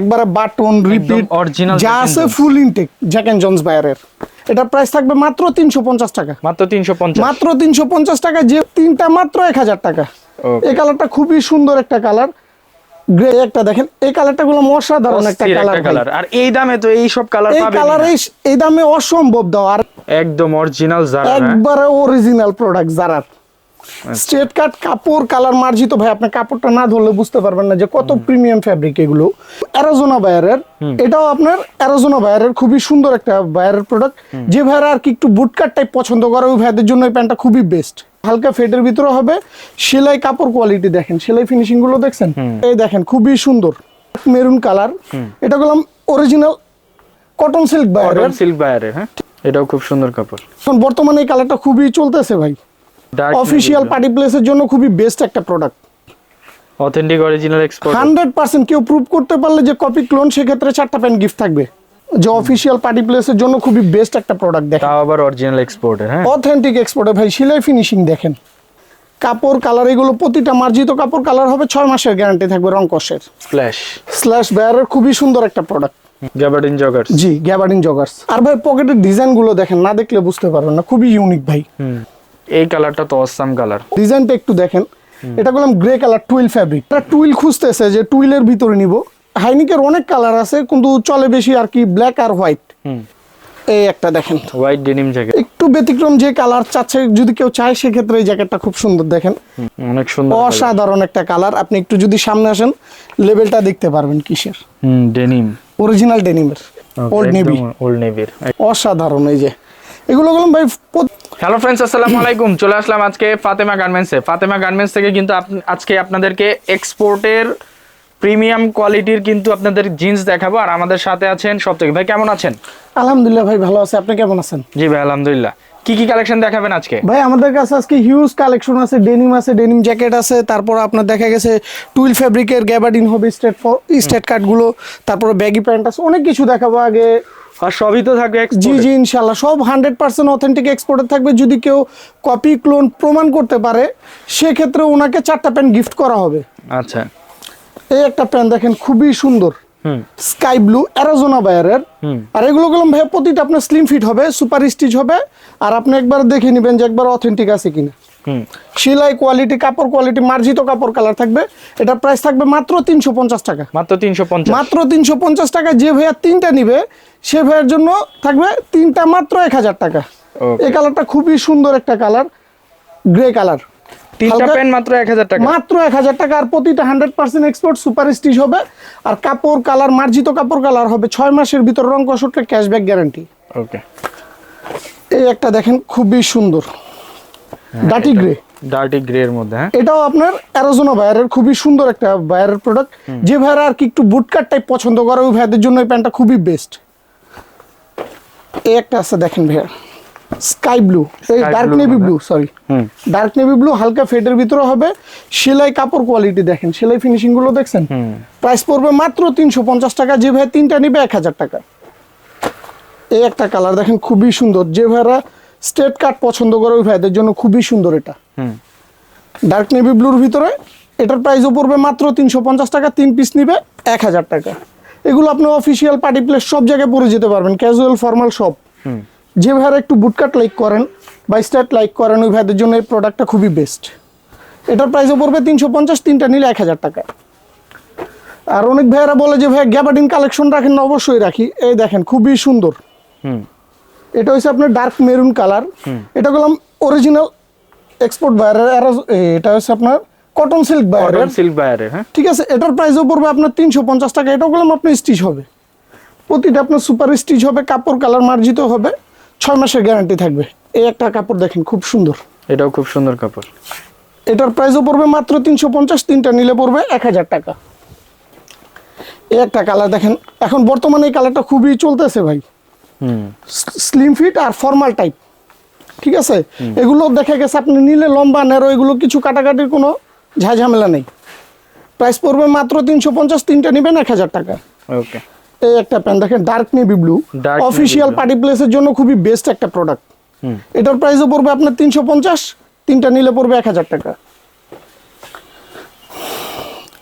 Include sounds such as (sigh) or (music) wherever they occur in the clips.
একবারে button repeat original যা আছে full intact Jack and Jones বায়ারের এটার প্রাইস থাকবে মাত্র তিনশো পঞ্চাশ টাকা। মাত্র তিনশো পঞ্চাশ। মাত্র তিনশো পঞ্চাশ টাকা যে তিনটা মাত্র এক হাজার টাকা। এই কালারটা খুবই সুন্দর একটা কালার গ্রে একটা দেখেন এই কালারটা গুলো অসাধারণ একটা কালার একটা কালার আর এই দামে তো এই সব কালার এই কালার এই দামে অসম্ভব দাও। আর একদম অরিজিনাল হ্যাঁ? একবারে অরিজিনাল প্রোডাক্ট জারার আচ্ছা। স্ট্রেট কাট কাপড় কালার মার্জিত ভাই আপনি কাপড়টা না ধরলে বুঝতে পারবেন না যে কত প্রিমিয়াম ফ্যাব্রিক এগুলো। অ্যারোজোনা বায়ারের এটাও আপনার অ্যারোজোনা বায়ারের খুবই সুন্দর একটা বায়ারের প্রোডাক্ট যে ভাইরা আর কি একটু বুটকাট টাইপ পছন্দ করে ওই ভাইদের জন্য এই প্যান্টটা খুবই বেস্ট হালকা ফেটের ভিতরে হবে। সেলাই কাপড় কোয়ালিটি দেখেন সেলাই ফিনিশিংগুলো দেখছেন? এই দেখেন খুবই সুন্দর। মেরুন কালার এটা বললাম অরিজিনাল কটন সিল্ক বায়ারের সিল্ক বায়ারের হ্যাঁ? এটাও খুব সুন্দর কাপড়। এখন বর্তমানে এই কালারটা খুবই চলতেছে ভাই। অফিসিয়াল পার্টি প্লেসের জন্য খুবই বেস্ট একটা product authentic original export hundred percent কেউ প্রুভ করতে পারলে যে কপি ক্লোন সেক্ষেত্রে চারটা প্যান্ট গিফট থাকবে। যে অফিসিয়াল পার্টি প্লেসের জন্য খুবই বেস্ট একটা প্রোডাক্ট দেখেন। তাও আবার অরিজিনাল এক্সপোর্টের হ্যাঁ? অথেন্টিক এক্সপোর্টে ভাই সেলাই ফিনিশিং দেখেন। কাপড় কালার এগুলো প্রতিটা মার্জিত কাপড় কালার হবে ছয় মাসের গ্যারান্টি থাকবে রং কষের। স্ল্যাশ স্ল্যাশ ব্যারের খুবই সুন্দর একটা প্রোডাক্ট গ্যাবার্ডিন জগার্স জি গ্যাবার্ডিং জগার্স আর ভাই পকেটের ডিজাইনগুলো দেখেন না দেখলে বুঝতে পারবেন না খুবই ইউনিক ভাই। এই কালারটা তো অসাম কালার। ডিজাইনটা একটু দেখেন। এটা বললাম গ্রে কালার টুইল ফ্যাব্রিক এটা টুইল খুঁজতেছে যে টুইলের ভিতরে নিব। হাইনিকের অনেক কালার আছে কিন্তু চলে বেশি আর কি ব্ল্যাক আর হোয়াইট এই একটা দেখেন। হোয়াইট ডেনিম জ্যাকেট একটু ব্যতিক্রম যে কালার চাচ্ছে যদি কেউ চায় সেক্ষেত্রে এই জ্যাকেটটা খুব সুন্দর দেখেন। অনেক সুন্দর অসাধারণ একটা কালার। আপনি একটু যদি সামনে আসেন লেভেলটা দেখতে পারবেন কিসের। হুম ডেনিম অরিজিনাল ডেনিমের ওল্ড নেভি ওল্ড নেভির অসাধারণ এই যে। এগুলো বললাম ভাই হ্যালো ফ্রেন্ডস আসসালামু (coughs) আলাইকুম। চলে আসলাম আজকে ফাতেমা গার্মেন্টসে ফাতেমা গার্মেন্টস থেকে কিন্তু আজকে আপনাদেরকে এক্সপোর্টের প্রিমিয়াম কোয়ালিটির কিন্তু আপনাদের জিন্স দেখাবো। আর আমাদের সাথে আছেন সব থেকে ভাই কেমন আছেন? আলহামদুলিল্লাহ ভাই ভালো আছে। আপনি কেমন আছেন? জি ভাই আলহামদুলিল্লাহ। কি কি কালেকশন দেখাবেন আজকে? ভাই আমাদের কাছে আজকে হিউজ কালেকশন আছে ডেনিম আছে ডেনিম জ্যাকেট আছে তারপর আপনার দেখা গেছে টুইল ফ্যাব্রিকের গ্যাবার্ডিন হবে স্টেট স্টেট কাটগুলো তারপর ব্যাগি প্যান্ট আছে অনেক কিছু দেখাবো আগে। আর সবই তো থাকবে জি। জি ইনশাল্লাহ সব হান্ড্রেড পার্সেন্ট অথেন্টিক এক্সপোর্টের থাকবে যদি কেউ কপি ক্লোন প্রমাণ করতে পারে সেক্ষেত্রে ওনাকে চারটা প্যান্ট গিফট করা হবে। আচ্ছা। এই একটা প্যান্ট দেখেন খুবই সুন্দর। স্কাই ব্লু অ্যারোজোনা বায়ারের। আর এগুলো গেলাম ভাই প্রতিটা আপনার স্লিম ফিট হবে সুপার স্টিচ হবে। আর আপনি একবার দেখে নেবেন যে একবার অথেন্টিক আছে কিনা। সেলাই কোয়ালিটি কাপড় কোয়ালিটি মার্জিত কাপড় কালার থাকবে। এটার প্রাইস থাকবে মাত্র তিনশো পঞ্চাশ টাকা। মাত্র তিনশো পঞ্চাশ। মাত্র তিনশো পঞ্চাশ টাকা যে ভাইয়া তিনটা নিবে সে ভাইয়ের জন্য থাকবে তিনটা মাত্র এক হাজার টাকা। এই কালারটা খুবই সুন্দর একটা কালার গ্রে কালার তিনটা প্যান্ট মাত্র এক হাজার টাকা। মাত্র এক হাজার টাকা আর প্রতিটা hundred percent export super stitch হবে। আর কাপড় কালার মার্জিত কাপড় কালার হবে। ছয় মাসের ভিতর রং কষটটা ক্যাশব্যাক গ্যারান্টি ওকে এই একটা দেখেন খুবই সুন্দর। ডাটি গ্রে ডার্টি গ্রে এর মধ্যে হ্যাঁ। এটাও আপনার অ্যারোজোনা বায়ারের খুবই সুন্দর একটা বায়ারের প্রোডাক্ট যে ভাইরা আর কি একটু বুটকাট টাইপ পছন্দ করে ওই ভাইদের জন্য এই প্যান্টটা খুবই বেস্ট এই একটা আছে দেখেন ভাইয়া। স্কাই ব্লু এই dark navy blue sorry dark navy blue হালকা ফেডের ভিতরে হবে। সেলাই কাপড় কোয়ালিটি দেখেন সেলাই ফিনিশিংগুলো দেখছেন? প্রাইস পড়বে মাত্র তিনশো পঞ্চাশ টাকা যে ভাই তিনটা নিবে এক হাজার টাকা। এই একটা কালার দেখেন খুবই সুন্দর। যে ভাইরা স্টেট কাট পছন্দ করে ওই ভাইদের জন্য খুবই সুন্দর এটা। হুম। ডার্ক নেভি ব্লুর ভিতরে এটার প্রাইসও পড়বে মাত্র তিনশো পঞ্চাশ টাকা তিন পিস নিবে এক হাজার টাকা। এগুলো আপনি অফিসিয়াল পার্টি প্লেস সব জায়গায় পরে যেতে পারবেন ক্যাজুয়াল ফর্মাল সব। হুম। যে ভাইরা একটু বুটকাট লাইক করেন বা স্টার্ট লাইক করেন ওই ভাইদের জন্য এই প্রোডাক্টটা খুবই বেস্ট এটার প্রাইসও পড়বে তিনশো পঞ্চাশ তিনটা নিলে এক হাজার টাকা আর অনেক ভাইয়েরা বলে যে ভাই গ্যাবার্ডিন কালেকশন রাখেন না অবশ্যই রাখি। এই দেখেন খুবই সুন্দর। হুম। এটা হচ্ছে আপনার ডার্ক মেরুন কালার এটা বললাম অরিজিনাল এক্সপোর্ট বায়ারের এটা হচ্ছে আপনার কটন সিল্ক বায়ারের সিল্ক বায়ারের হ্যাঁ। ঠিক আছে এটার প্রাইসও পড়বে আপনার তিনশো পঞ্চাশ টাকা এটাও বললাম আপনার স্টিচ হবে। প্রতিটা আপনার সুপার স্টিচ হবে কাপড় কালার মার্জিত হবে। ছয় মাসের গ্যারান্টি থাকবে। এই একটা কাপড় দেখেন খুব সুন্দর। এটাও খুব সুন্দর কাপড়। এটার প্রাইসও পড়বে মাত্র তিনশো পঞ্চাশ তিনটা নিলে পড়বে এক হাজার টাকা। এই একটা কালার দেখেন এখন বর্তমানে এই কালারটা খুবই চলতেছে ভাই। হুম। স্লিম ফিট আর ফর্মাল টাইপ ঠিক আছে? এগুলো দেখা গেছে আপনি নিলে লম্বা নেরো এগুলো কিছু কাটাকাটির কোনো ঝাঝামেলা নেই। প্রাইস পড়বে মাত্র তিনশো পঞ্চাশ তিনটা নেবেন এক হাজার টাকা। ওকে এই একটা প্যান্ট দেখেন dark navy blue official. Party প্লেসের জন্য খুবই বেস্ট একটা প্রোডাক্ট এটার প্রাইসও পড়বে আপনার তিনশো পঞ্চাশ তিনটা নিলে পড়বে এক হাজার টাকা।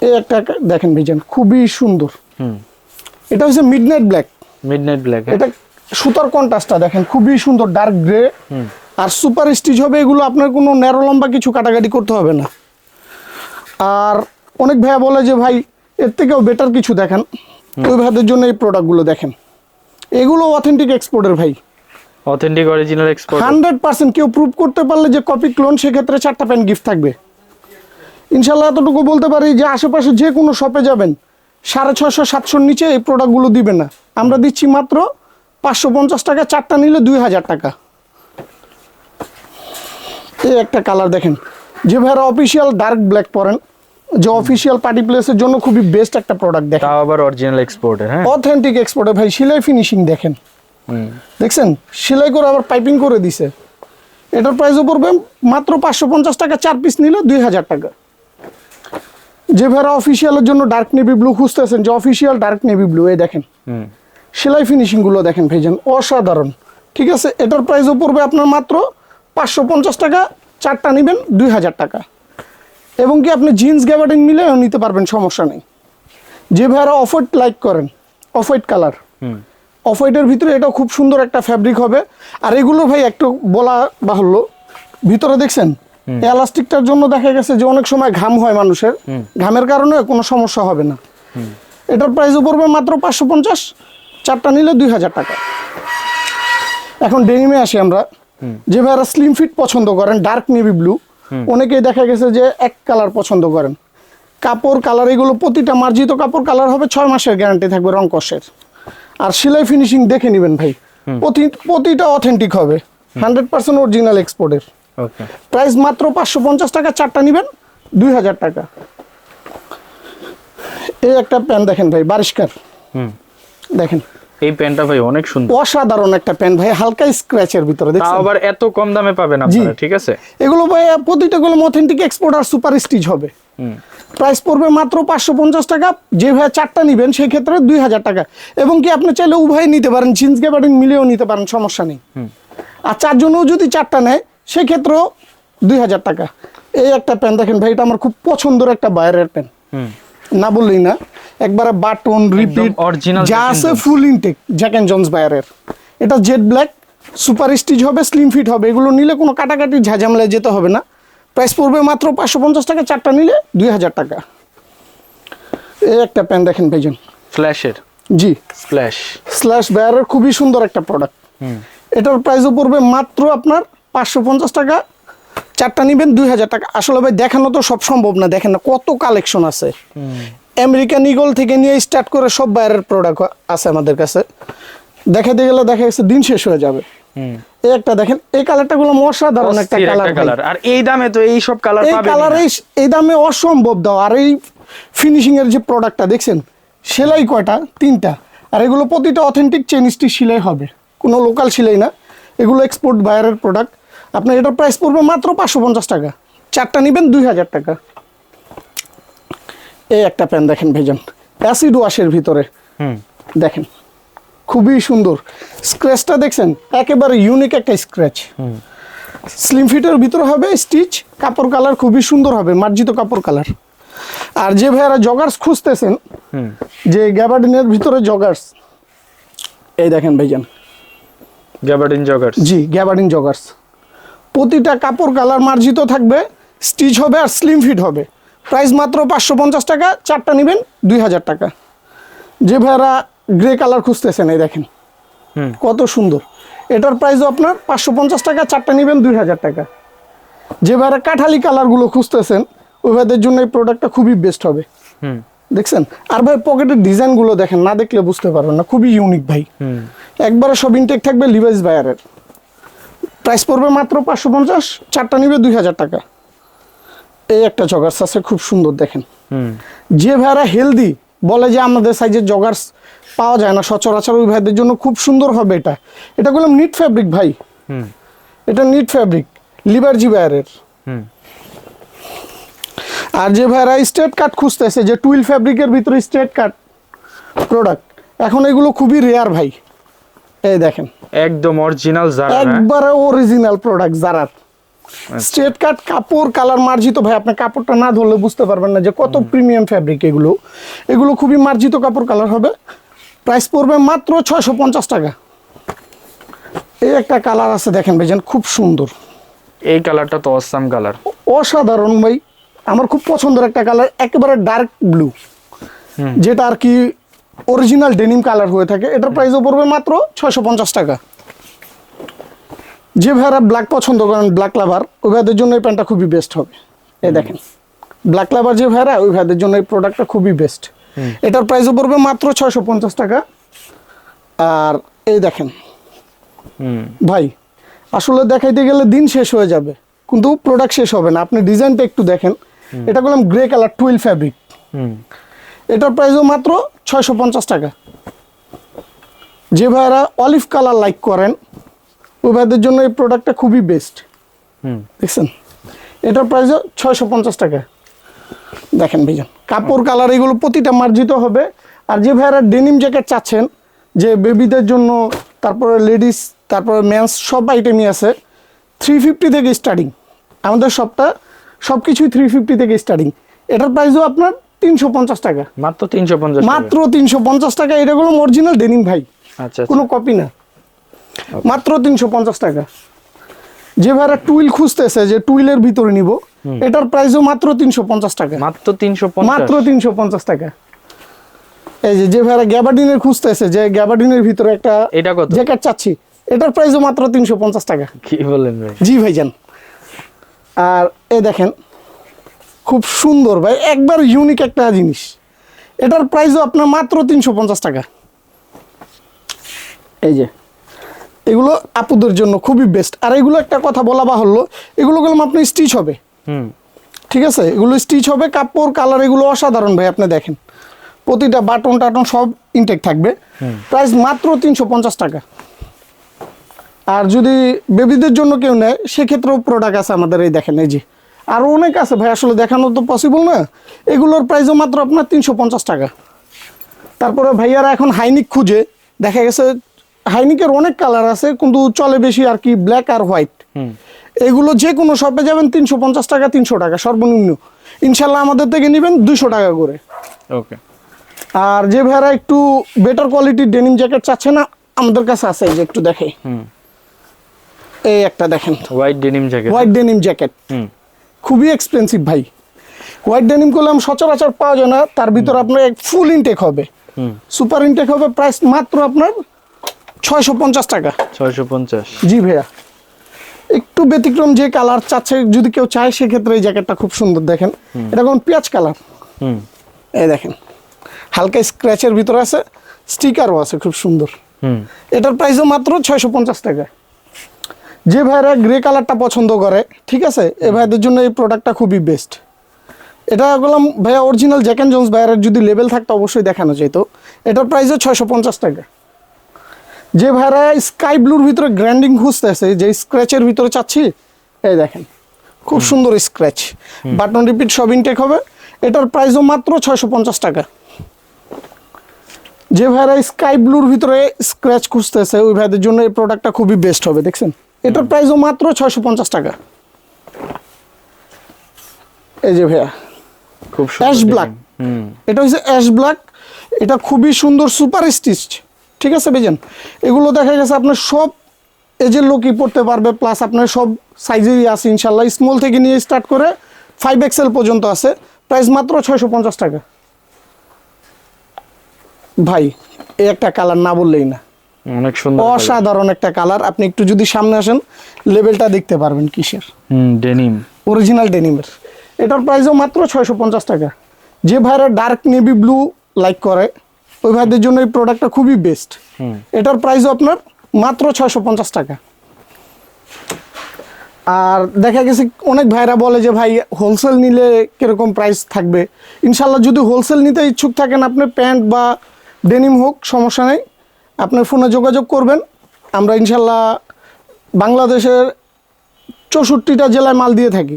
এই একটা দেখেন ভিজন খুবই সুন্দর। হুম। এটা হচ্ছে মিডনাইট ব্ল্যাক মিডনাইট ব্ল্যাক এটা সুতার কন্ট্রাস্টটা দেখেন খুবই সুন্দর ডার্ক গ্রে আর সুপার স্টিচ হবে এগুলো আপনার কোনো ন্যারো লম্বা কিছু কাটাকাটি করতে হবে না। আর অনেক ভাইয়া বলে যে ভাই এর থেকেও বেটার কিছু দেখেন। ওই ভাইদের জন্য এই প্রোডাক্টগুলো দেখেন। এগুলো অথেন্টিক এক্সপোর্টের ভাই। Authentic original export hundred percent কেউ প্রুভ করতে পারলে যে কপি ক্লোন সেক্ষেত্রে চারটা প্যান্ট গিফট থাকবে। ইনশাল্লাহ এতটুকু বলতে পারি যে আশেপাশে যে কোনো শপে যাবেন সাড়ে ছশো সাতশোর নিচে এই প্রোডাক্টগুলো দিবে না। আমরা দিচ্ছি মাত্র পাঁচশো পঞ্চাশ টাকা চারটা নিলে দুই হাজার টাকা। এই একটা কালার দেখেন। যে ভাইরা অফিসিয়াল ডার্ক ব্ল্যাক পরেন যে অফিসিয়াল পার্টি প্লেসের জন্য খুবই বেস্ট একটা প্রোডাক্ট দেখেন। তাও আবার অরিজিনাল এক্সপোর্টের হ্যাঁ। অথেন্টিক এক্সপোর্টে ভাই সেলাই ফিনিশিং দেখেন। দেখছেন? সেলাই করে আবার পাইপিং করে দিছে। এটার প্রাইসও পড়বে মাত্র পাঁচশো পঞ্চাশ টাকা চার পিস নিলে দুই হাজার টাকা। যে ভাইরা অফিসিয়ালের জন্য ডার্ক নেভি ব্লু খুঁজতেছেন যে অফিসিয়াল ডার্ক নেভি ব্লু এই দেখেন। সেলাই ফিনিশিংগুলো দেখেন ভাইজান অসাধারণ। ঠিক আছে? এটার প্রাইসও পড়বে আপনার মাত্র পাঁচশো পঞ্চাশ টাকা চারটা নেবেন দুই হাজার টাকা। এবং কি আপনি জিন্স গ্যাবার্ডিন মিলেও নিতে পারবেন সমস্যা নেই। যে ভাইরা অফ হোয়াইট লাইক করেন অফ হোয়াইট কালার অফ হোয়াইটের ভিতরে এটা খুব সুন্দর একটা ফ্যাব্রিক হবে। আর এগুলো ভাই একটু বলা বাহুল্য ভিতরে দেখছেন? এলাস্টিকটার জন্য দেখা গেছে যে অনেক সময় ঘাম হয় মানুষের। ঘামের কারণে কোনো সমস্যা হবে না। এটার প্রাইসও পড়বে মাত্র পাঁচশো পঞ্চাশ চারটা নিলে দুই হাজার টাকা। এখন ডেনিমে আসি আমরা। যে ভাইরা স্লিম ফিট পছন্দ করেন ডার্ক নেভি ব্লু অনেকেই দেখা গেছে যে এক কালার পছন্দ করেন। কাপড় কালার এগুলো প্রতিটা মার্জিত কাপড় কালার হবে ছয় মাসের গ্যারান্টি থাকবে রং কষের। আর সেলাই ফিনিশিং দেখে নেবেন ভাই। প্রতি প্রতিটা অথেন্টিক হবে। হান্ড্রেড পার্সেন্ট অরিজিনাল এক্সপোর্টের প্রাইস মাত্র পাঁচশো পঞ্চাশ টাকা চারটা নেবেন দুই হাজার টাকা। এই একটা প্যান দেখেন ভাই বারিশকার। দেখেন। এই প্যান্টটা ভাই অনেক সুন্দর। অসাধারণ একটা প্যান ভাই হালকা স্ক্র্যাচের ভিতরে দেখছেন? আবার এত কম দামে পাবেন আপনারা ঠিক আছে? এগুলো ভাই প্রতিটা গুলো অথেন্টিক এক্সপোর্ট আর সুপার স্টিচ হবে। প্রাইস পড়বে মাত্র পাঁচশো পঞ্চাশ টাকা। যে ভাই চারটা নিবেন সেই ক্ষেত্রে দুই হাজার টাকা। এবং কি আপনি চাইলে উভয় নিতে পারেন জিন্স গ্যাবার্ডিন মিলেও নিতে পারেন সমস্যা নেই। আর চারজনও যদি চারটা নেয় সেই ক্ষেত্রেও দুই হাজার টাকা। এই একটা প্যান দেখেন ভাই এটা আমার খুব পছন্দের একটা বাইরের প্যান হুম। না বললেই না একবারে বাটন রিপিট original যা আছে full intact Jack and Jones বায়ারের এটা জেড ব্ল্যাক সুপার স্টিচ হবে স্লিম ফিট হবে এগুলো নিলে কোনো কাটাকাটি ঝাঝামলায় যেতে হবে না। প্রাইস পড়বে মাত্র পাঁচশো পঞ্চাশ টাকা চারটা নিলে দুই হাজার টাকা। এই একটা প্যান দেখেন ভাইজন। ফ্ল্যাশের জি। স্প্ল্যাশ স্ল্যাশ বায়ারের খুবই সুন্দর একটা প্রোডাক্ট এটার প্রাইসও পড়বে মাত্র আপনার পাঁচশো পঞ্চাশ টাকা চারটা নেবেন দুই হাজার টাকা। আসলে ভাই দেখানো তো সব সম্ভব না দেখেন না কত কালেকশন আছে। আমেরিকান ইগল থেকে নিয়ে স্টার্ট করে সব বাইরের প্রোডাক্ট আছে আমাদের কাছে। দেখাতে গেলে দেখা গেছে দিন শেষ হয়ে যাবে। এই একটা দেখেন এই কালারটা গুলো অসাধারণ একটা কালার আর এই দামে তো এই সব কালার এই কালার এই দামে অসম্ভব দাও। আর এই ফিনিশিং এর যে প্রোডাক্টটা দেখছেন? সেলাই কয়টা? তিনটা। আর এগুলো প্রতিটা অথেন্টিক চেন স্টিচ সেলাই হবে। কোনো লোকাল সেলাই না। এগুলো এক্সপোর্ট বায়ারের প্রোডাক্ট আপনার এটার প্রাইস পড়বে মাত্র পাঁচশো পঞ্চাশ টাকা। চারটা নেবেন দুই হাজার টাকা। এই একটা প্যান দেখেন ভেজান অ্যাসিড ওয়াশের ভিতরে। দেখেন খুবই সুন্দর। স্ক্র্যাচটা দেখছেন একেবারে ইউনিক একটা স্ক্র্যাচ স্লিম ফিটের ভিতরে হবে স্টিচ কাপড় কালার খুবই সুন্দর হবে মার্জিত কাপড় কালার আর যে ভাইয়ারা জগার্স খুঁজতেছেন যে গ্যাবার্ডিনের ভিতরে জগার্স এই দেখেন ভাইজান। গ্যাবার্ডিন জগার্স জি গ্যাবার্ডিন জগার্স প্রতিটা কাপড় কালার মার্জিত থাকবে স্টিচ হবে আর স্লিম ফিট হবে। প্রাইস মাত্র পাঁচশো পঞ্চাশ টাকা চারটা নেবেন দুই হাজার টাকা। যে ভাইয়ারা গ্রে কালার খুঁজতেছেন এই দেখেন। কত সুন্দর। এটার প্রাইসও আপনার পাঁচশো পঞ্চাশ টাকা চারটা নেবেন দুই হাজার টাকা। যে ভাইরা কাঠালি কালারগুলো খুঁজতেছেন ওই ভাইদের জন্য এই প্রোডাক্টটা খুবই বেস্ট হবে। দেখছেন? আর ভাই পকেটের ডিজাইনগুলো দেখেন না দেখলে বুঝতে পারবেন না। খুবই ইউনিক ভাই। একবারে সব ইনটেক থাকবে লিভাইস বায়ারের প্রাইস পড়বে মাত্র পাঁচশো পঞ্চাশ চারটা নিবে দুই হাজার টাকা। এই একটা জগার্স আছে খুব সুন্দর দেখেন। হুম। যে ভাইরা হেলদি বলে যে আমাদের সাইজের জগার্স পাওয়া যায় না সচরাচর ওই ভাইদের জন্য খুব সুন্দর হবে এটা। এটা বললাম নিট ফ্যাব্রিক ভাই। হুম। এটা নিট ফ্যাব্রিক লিবারজি বায়ারের হুম। আর যে ভাইরা স্ট্রেট কাট খুঁজতেছে যে টুইল ফ্যাব্রিকের ভিতরে স্ট্রেট কাট প্রোডাক্ট এখন এগুলো খুবই রেয়ার ভাই। এই দেখেন। একদম অরিজিনাল যারা একবারে অরিজিনাল প্রোডাক্ট জারার স্ট্রেট কাট কাপড় কালার মার্জিত ভাই আপনি কাপড়টা না ধরলে বুঝতে পারবেন না যে কত প্রিমিয়াম ফ্যাব্রিক এগুলো। এগুলো খুবই মার্জিত কাপড় কালার হবে। প্রাইস পড়বে মাত্র ছয়শো পঞ্চাশ টাকা। এই একটা কালার আছে দেখেন ভাইজান খুব সুন্দর। এই কালারটা তো অসাম কালার অসাধারণ ভাই। আমার খুব পছন্দের একটা কালার একেবারে ডার্ক ব্লু যেটা আর কি অরিজিনাল ডেনিম কালার হয়ে থাকে। এটার প্রাইসও পড়বে মাত্র ছয়শো পঞ্চাশ টাকা। যে ভাইরা ব্ল্যাক পছন্দ করেন ব্ল্যাক লাভার ওই ভাইদের জন্য এই প্যান্টটা খুবই বেস্ট হবে। এই দেখেন। ব্ল্যাক লাভার যে ভাইরা ওই ভাইদের জন্য এই প্রোডাক্টটা খুবই বেস্ট এটার প্রাইসও পড়বে মাত্র ছয়শো পঞ্চাশ টাকা। আর এই দেখেন। হুম। ভাই আসলে দেখাইতে গেলে দিন শেষ হয়ে যাবে। কিন্তু প্রোডাক্ট শেষ হবে না। আপনি ডিজাইনটা একটু দেখেন। এটা বললাম গ্রে কালার টুয়েলভ ফ্যাব্রিক হুম। এটার প্রাইসও মাত্র ছয়শো পঞ্চাশ টাকা। যে ভাইরা অলিভ কালার লাইক করেন ওই ভাইদের জন্য এই প্রোডাক্টটা খুবই বেস্ট। হুম। দেখছেন? এটার প্রাইসও ছয়শো পঞ্চাশ টাকা। দেখেন ভাইজান কাপড় কালার এগুলো প্রতিটা মার্জিত হবে। আর যে ভাইয়ারা ডেনিম জ্যাকেট চাচ্ছেন যে বেবিদের জন্য তারপরে লেডিস তারপরে মেন্স সব আইটেমই আছে থ্রি ফিফটি থেকে স্টার্টিং আমাদের সবটা সব কিছুই থ্রি ফিফটি থেকে স্টার্টিং এটার প্রাইসও আপনার তিনশো পঞ্চাশ টাকা। মাত্র তিনশো পঞ্চাশ মাত্র তিনশো পঞ্চাশ টাকা এটা হলো অরিজিনাল ডেনিম ভাই। আচ্ছা কোনো কপি না। মাত্র তিনশো পঞ্চাশ টাকা। যে ভাইরা টুইল খুঁজতেছে যে টুইলের ভিতরে নিব এটার প্রাইসও মাত্র তিনশো পঞ্চাশ টাকা। মাত্র তিনশো মাত্র তিনশো পঞ্চাশ টাকা। এই যে যে ভাইরা গ্যাবার্ডিনের খুঁজতেছে যে গ্যাবার্ডিনের ভিতরে একটা এটা কত? জ্যাকেট চাচ্ছি এটার প্রাইসও মাত্র তিনশো পঞ্চাশ টাকা। কি বলেন ভাই? জি ভাইজান। আর এ দেখেন খুব সুন্দর ভাই একবার ইউনিক একটা জিনিস। এটার প্রাইসও আপনার মাত্র তিনশো পঞ্চাশ টাকা। এই যে এগুলো আপুদের জন্য খুবই বেস্ট আর এগুলো একটা কথা বলা বাহুল্য এগুলো গেলাম আপনি স্টিচ হবে। হুম। ঠিক আছে? এগুলো স্টিচ হবে কাপড় কালার এগুলো অসাধারণ ভাই আপনি দেখেন। প্রতিটা বাটন টাটন সব ইনটেক থাকবে। প্রাইস মাত্র তিনশো পঞ্চাশ টাকা। আর যদি বেবিদের জন্য কেউ নেয় সেক্ষেত্রেও প্রোডাক্ট আছে আমাদের এই দেখেন এই যে। আরও অনেক আছে ভাই আসলে দেখানো তো পসিবল না। এগুলোর প্রাইসও মাত্র আপনার তিনশো পঞ্চাশ টাকা। তারপরে ভাইয়ারা এখন হাইনিক খুঁজে দেখা গেছে হাইনিকের অনেক কালার আছে কিন্তু চলে বেশি আর কি ব্ল্যাক আর হোয়াইট এগুলো যে কোনো শপে যাবেন তিনশো পঞ্চাশ টাকা তিনশো টাকা সর্বনিম্ন। ইনশাল্লাহ আমাদের থেকে নেবেন দুশো টাকা করে। ওকে। আর যে ভাইয়ারা একটু বেটার কোয়ালিটির ডেনিম জ্যাকেট চাচ্ছে না আমাদের কাছে আছে এই যে একটু দেখে। এই একটা দেখেন। White denim jacket white denim jacket হুম। খুবই এক্সপেন্সিভ ভাই। হোয়াইট ডেনিম করলাম সচরাচর পাওয়া যায় না তার ভিতরে আপনার এক ফুল ইনটেক হবে। হুম। সুপার ইনটেক হবে প্রাইস মাত্র আপনার ছয়শো পঞ্চাশ টাকা। ছয়শো পঞ্চাশ। জি ভাইয়া। একটু ব্যতিক্রম যে কালার চাচ্ছে যদি কেউ চায় সেক্ষেত্রে এই জ্যাকেটটা খুব সুন্দর দেখেন। এটা কোন পেঁয়াজ কালার হুম। এই দেখেন। হালকা স্ক্র্যাচের ভিতরে আছে স্টিকারও আছে খুব সুন্দর। হুম। এটার প্রাইসও মাত্র ছয়শো পঞ্চাশ টাকা। যে ভাইরা গ্রে কালারটা পছন্দ করে ঠিক আছে? এ ভাইদের জন্য এই প্রোডাক্টটা খুবই বেস্ট এটা বললাম ভাইয়া অরিজিনাল জ্যাক অ্যান্ড জোন্স ভাইয়ারের যদি লেভেল থাকতো অবশ্যই দেখানো যেত। এটার প্রাইসও ছয়শো পঞ্চাশ টাকা। যে ভাইরা স্কাই ব্লুর ভিতরে গ্র্যান্ডিং খুঁজতেছে যে স্ক্র্যাচের ভিতরে চাচ্ছি এই দেখেন খুব সুন্দর স্ক্র্যাচ বাটন রিপিট সব ইনটেক হবে। এটার প্রাইসও মাত্র ছয়শো পঞ্চাশ টাকা। যে ভাইরা স্কাই ব্লুর ভিতরে স্ক্র্যাচ খুঁজতেছে ওই ভাইদের জন্য এই প্রোডাক্টটা খুবই বেস্ট হবে দেখছেন? এটার প্রাইসও মাত্র ছয়শো পঞ্চাশ টাকা। এই যে ভাইয়া খুব denim। হুম। এটা হচ্ছে অ্যাশ ব্ল্যাক এটা খুবই সুন্দর সুপার স্টিচ ঠিক আছে বেজেন এগুলো দেখা গেছে আপনার সব এজের লোকই পড়তে পারবে প্লাস আপনার সব সাইজেরই আছে ইনশাল্লাহ। স্মল থেকে নিয়ে স্টার্ট করে ফাইভ এক্সেল পর্যন্ত আছে। প্রাইস মাত্র ছয়শো পঞ্চাশ টাকা। ভাই এই একটা কালার না বললেই না। অনেক সুন্দর অসাধারণ একটা কালার। আপনি একটু যদি সামনে আসেন লেভেলটা দেখতে পারবেন কিসের। হুম ডেনিম অরিজিনাল ডেনিমের এটার প্রাইসও মাত্র ছয়শো পঞ্চাশ টাকা। যে ভাইরা ডার্ক নেভি ব্লু লাইক করে ওই ভাইদের জন্য এই প্রোডাক্টটা খুবই বেস্ট হুম। এটার প্রাইসও আপনার মাত্র ছয়শো পঞ্চাশ টাকা। আর দেখা গেছে অনেক ভাইরা বলে যে ভাই হোলসেল নিলে কীরকম প্রাইস থাকবে? ইনশাল্লাহ যদি হোলসেল নিতে ইচ্ছুক থাকেন আপনি প্যান্ট বা ডেনিম হোক সমস্যা নেই। আপনার ফোনে যোগাযোগ করবেন। আমরা ইনশাল্লাহ বাংলাদেশের চৌষট্টিটা জেলায় মাল দিয়ে থাকি।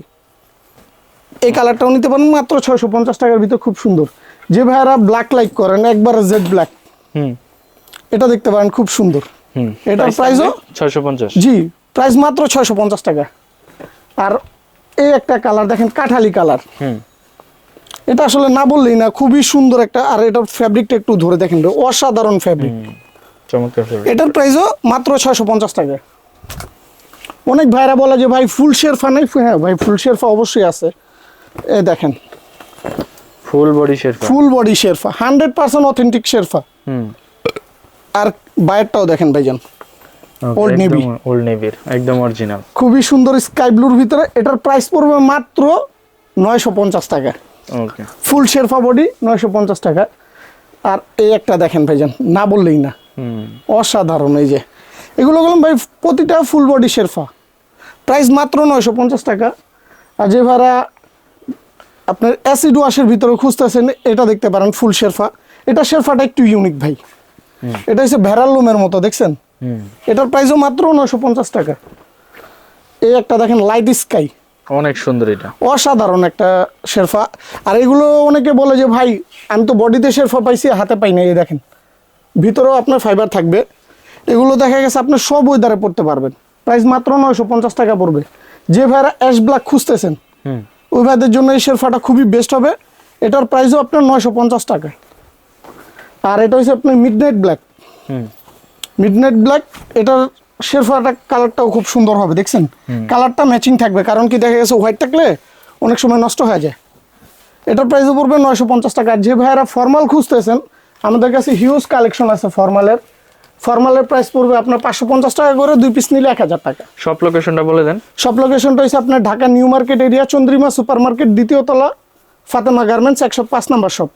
এই কালারটাও নিতে পারেন মাত্র ছয়শো পঞ্চাশ টাকার ভিতর খুব সুন্দর। যে ভাইয়ারা ব্ল্যাক লাইক করেন একবার জেড ব্ল্যাক হুম। এটা দেখতে পারেন খুব সুন্দর। হুম। এটার প্রাইসও ছয়শো পঞ্চাশ। জি প্রাইস মাত্র ছয়শো পঞ্চাশ টাকা। আর এই একটা কালার দেখেন কাঠালি কালার হুম। এটা আসলে না বললেই না খুবই সুন্দর একটা আর এটার ফ্যাব্রিকটা একটু ধরে দেখেন অসাধারণ ফ্যাব্রিক চমৎকার এটার প্রাইসও মাত্র ছয়শো পঞ্চাশ টাকা। অনেক ভাইরা বলে যে ভাই ফুল শেরফা নেই? হ্যাঁ ভাই ফুল শেরফা অবশ্যই আছে। এ দেখেন। Full body sherpa. Full body sherpa hundred percent authentic sherpa. আর বাইরটাও দেখেন ভাইজান। Old Navy। ওল্ড নেভির একদম অরিজিনাল খুবই সুন্দর স্কাই ব্লুর ভিতরে। এটার প্রাইস পড়বে মাত্র নয়শো পঞ্চাশ টাকা। ওকে ফুল শেরফা বডি নয়শো পঞ্চাশ টাকা। আর এই একটা দেখেন ভাইজান না বললেই না। অসাধারণ এই যে। এগুলো বললাম ভাই প্রতিটা ফুল বডি শেরফা। প্রাইস মাত্র নয়শো পঞ্চাশ টাকা। আর যে ভাড়া আপনার অ্যাসিড ওয়াশের ভিতরে খুঁজতেছেন এটা দেখতে পারেন ফুল শেরফা। এটা শেরফাটা একটু ইউনিক ভাই। এটা হচ্ছে ভেড়ার লোমের মতো দেখছেন? এটার প্রাইসও মাত্র নয়শো পঞ্চাশ টাকা। এই একটা দেখেন লাইট স্কাই অনেক সুন্দর এটা। অসাধারণ একটা শেরফা। আর এগুলো অনেকে বলে যে ভাই আমি তো বডিতে শেরফা পাইছি হাতে পাই না এই দেখেন। ভিতরেও আপনার ফাইবার থাকবে। এগুলো দেখা গেছে আপনি সব ওয়েদারে পড়তে পারবেন। প্রাইস মাত্র নয়শো পঞ্চাশ টাকা পড়বে। যে ভাইরা অ্যাশ ব্ল্যাক খুঁজতেছেন ওই ভাইদের জন্য এই শেরফাটা খুবই বেস্ট হবে। এটার প্রাইসও আপনার নয়শো পঞ্চাশ টাকা। আর এটা হচ্ছে আপনার মিড নাইট ব্ল্যাক হুম। মিডনাইট ব্ল্যাক এটার শেরফাটা কালারটাও খুব সুন্দর হবে দেখছেন? কালারটা ম্যাচিং থাকবে কারণ কি দেখা গেছে হোয়াইট থাকলে অনেক সময় নষ্ট হয়ে যায়। এটার প্রাইসও পড়বে নয়শো পঞ্চাশ টাকা। আর যে ভাইয়েরা ফর্মাল খুঁজতেছেন আমাদের কাছে হিউজ কালেকশন আছে ফর্মালের ফর্মালের প্রাইস পড়বে আপনার পাঁচশো পঞ্চাশ টাকা করে দুই পিস নিলে এক হাজার টাকা। সব লোকেশনটা বলে দেন। সব লোকেশনটা হচ্ছে আপনার Dhaka new market area Chandrima super market দ্বিতীয় তলা ফাতেমা গার্মেন্টস একশো পাঁচ নাম্বার শপ